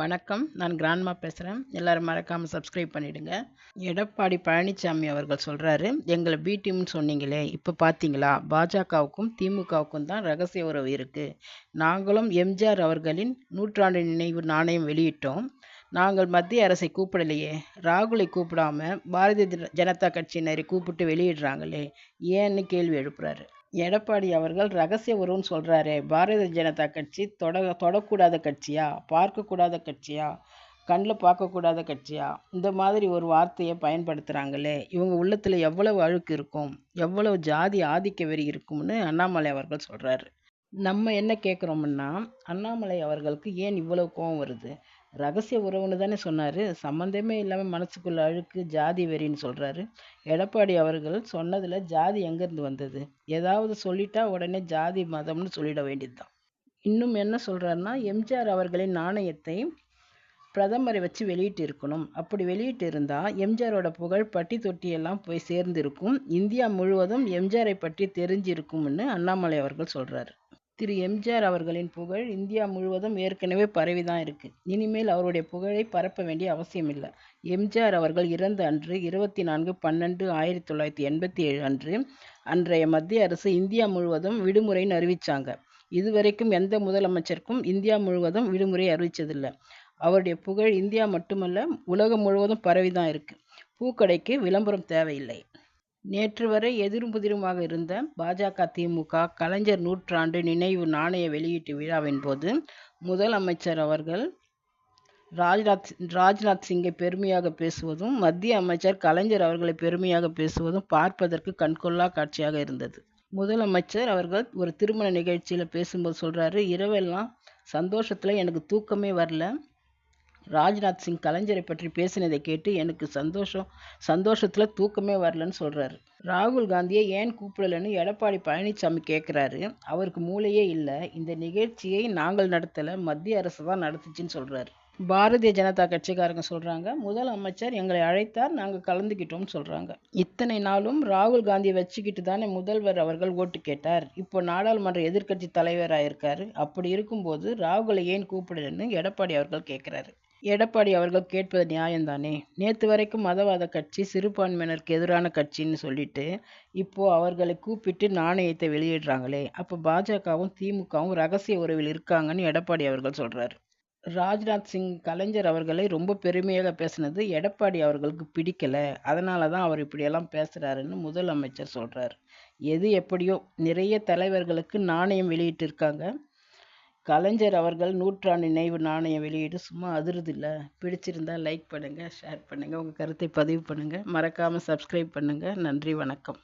வணக்கம். நான் கிராண்ட்மா பேசுகிறேன் எல்லாரும் மறக்காமல் சப்ஸ்கிரைப் பண்ணிடுங்க. எடப்பாடி பழனிசாமி அவர்கள் சொல்கிறாரு எங்களை பி டீம்னு சொன்னீங்களே இப்போ பார்த்தீங்களா பாஜகவுக்கும் திமுகவுக்கும் தான் ரகசிய உறவு இருக்குது நாங்களும் எம்ஜிஆர் அவர்களின் நூற்றாண்டு நினைவு நாணயம் வெளியிட்டோம். நாங்கள் மத்திய அரசை கூப்பிடலையே. ராகுலை கூப்பிடாம பாரதிய ஜனதா கட்சியினரை கூப்பிட்டு வெளியிடுறாங்களே. ஏன்னு கேள்வி எழுப்புறாரு. எடப்பாடி அவர்கள் ரகசிய உறவுன்னு சொல்கிறாரே பாரதிய ஜனதா கட்சி தொட தொடக்கூடாத கட்சியா? பார்க்கக்கூடாத கட்சியா? கண்ணில் பார்க்கக்கூடாத கட்சியா? இந்த மாதிரி ஒரு வார்த்தையை பயன்படுத்துகிறாங்களே இவங்க உள்ளத்தில் எவ்வளவு அழுக்கு இருக்கும்? எவ்வளவு ஜாதி ஆதிக்க வெறி இருக்கும்னு அண்ணாமலை அவர்கள் சொல்கிறாரு நம்ம என்ன கேட்குறோம்னா அண்ணாமலை அவர்களுக்கு ஏன் இவ்வளவு கோவம் வருது? ரகசிய உறவுன்னு தானே சொன்னார். சம்மந்தமே இல்லாமல் மனசுக்குள்ள அழுக்கு ஜாதி வெறின்னு சொல்கிறாரு எடப்பாடி அவர்கள் சொன்னதில் ஜாதி எங்கேருந்து வந்தது? ஏதாவது சொல்லிட்டா உடனே ஜாதி மதம்னு சொல்லிட வேண்டியதுதான். இன்னும் என்ன சொல்கிறாருன்னா எம்ஜிஆர் அவர்களின் நாணயத்தை பிரதமரை வச்சு வெளியிட்டு இருக்கணும் அப்படி வெளியிட்டு இருந்தால் எம்ஜிஆரோட புகழ் பட்டி தொட்டியெல்லாம் போய் சேர்ந்திருக்கும். இந்தியா முழுவதும் எம்ஜிஆரை பற்றி தெரிஞ்சிருக்கும்னு அண்ணாமலை அவர்கள் சொல்கிறாரு திரு எம்ஜிஆர் அவர்களின் புகழ் இந்தியா முழுவதும் ஏற்கனவே பரவி தான் இருக்கு. இனிமேல் அவருடைய புகழை பரப்ப வேண்டிய அவசியம் இல்லை எம்ஜிஆர் அவர்கள் இறந்த அன்று இருபத்தி நான்கு பன்னெண்டு ஆயிரத்தி தொள்ளாயிரத்தி எண்பத்தி ஏழு அன்று அன்றைய மத்திய அரசு இந்தியா முழுவதும் விடுமுறைன்னு அறிவிச்சாங்க. இதுவரைக்கும் எந்த முதலமைச்சருக்கும் இந்தியா முழுவதும் விடுமுறை அறிவிச்சதில்லை. அவருடைய புகழ் இந்தியா மட்டுமல்ல உலகம் முழுவதும் பரவி தான் இருக்கு. பூக்கடைக்கு விளம்பரம் தேவையில்லை. நேற்று வரை எதிரும் புதிருமாக இருந்த பாஜக திமுக கலைஞர் நூற்றாண்டு நினைவு நாணய வெளியீட்டு விழாவின் போது முதலமைச்சர் அவர்கள் ராஜ்நாத் ராஜ்நாத் சிங்கை பெருமையாக பேசுவதும் மத்திய அமைச்சர் கலைஞர் அவர்களை பெருமையாக பேசுவதும் பார்ப்பதற்கு கண்கொள்ளா காட்சியாக இருந்தது. முதலமைச்சர் அவர்கள் ஒரு திருமண நிகழ்ச்சியில் பேசும்போது சொல்கிறாரு இரவெல்லாம் சந்தோஷத்தில் எனக்கு தூக்கமே வரல. ராஜ்நாத் சிங் கலைஞரை பற்றி பேசினதை கேட்டு எனக்கு சந்தோஷம் சந்தோஷத்தில் தூக்கமே வரலன்னு சொல்கிறாரு ராகுல் காந்தியை ஏன் கூப்பிடலன்னு எடப்பாடி பழனிசாமி கேட்குறாரு அவருக்கு மூளையே இல்லை. இந்த நிகழ்ச்சியை நாங்கள் நடத்தல. மத்திய அரசு தான் நடத்துச்சுன்னு சொல்கிறாரு பாரதிய ஜனதா கட்சிக்காரங்க சொல்கிறாங்க முதல் அமைச்சர் எங்களை அழைத்தார். நாங்கள் கலந்துக்கிட்டோம்னு சொல்கிறாங்க இத்தனை நாளும் ராகுல் காந்தியை வச்சுக்கிட்டு தானே முதல்வர் அவர்கள் ஓட்டு கேட்டார். இப்போ நாடாளுமன்ற எதிர்க்கட்சி தலைவராக இருக்கார். அப்படி இருக்கும்போது ராகுலை ஏன் கூப்பிடலன்னு எடப்பாடி அவர்கள் கேட்குறாரு எடப்பாடி அவர்கள் கேட்பது நியாயம்தானே? நேற்று வரைக்கும் மதவாத கட்சி சிறுபான்மையினருக்கு எதிரான கட்சின்னு சொல்லிட்டு இப்போ அவர்களை கூப்பிட்டு நாணயத்தை வெளியிடுறாங்களே அப்போ பாஜகவும் திமுகவும் ரகசிய உறவில் இருக்காங்கன்னு எடப்பாடி அவர்கள் சொல்றாரு. ராஜ்நாத் சிங் கலைஞர் அவர்களை ரொம்ப பெருமையாக பேசினது எடப்பாடி அவர்களுக்கு பிடிக்கல. அதனால தான் அவர் இப்படியெல்லாம் பேசுறாருன்னு முதலமைச்சர் சொல்கிறார் எது எப்படியோ நிறைய தலைவர்களுக்கு நாணயம் வெளியிட்டிருக்காங்க. கலைஞர் அவர்கள் நூற்றாண்டு நினைவு நாணயம் வெளியீடு சும்மா அதிருதில்ல. பிடிச்சிருந்தா லைக் பண்ணுங்கள் ஷேர் பண்ணுங்கள் உங்கள் கருத்தை பதிவு பண்ணுங்கள் மறக்காமல் சப்ஸ்கிரைப் பண்ணுங்கள் நன்றி வணக்கம்.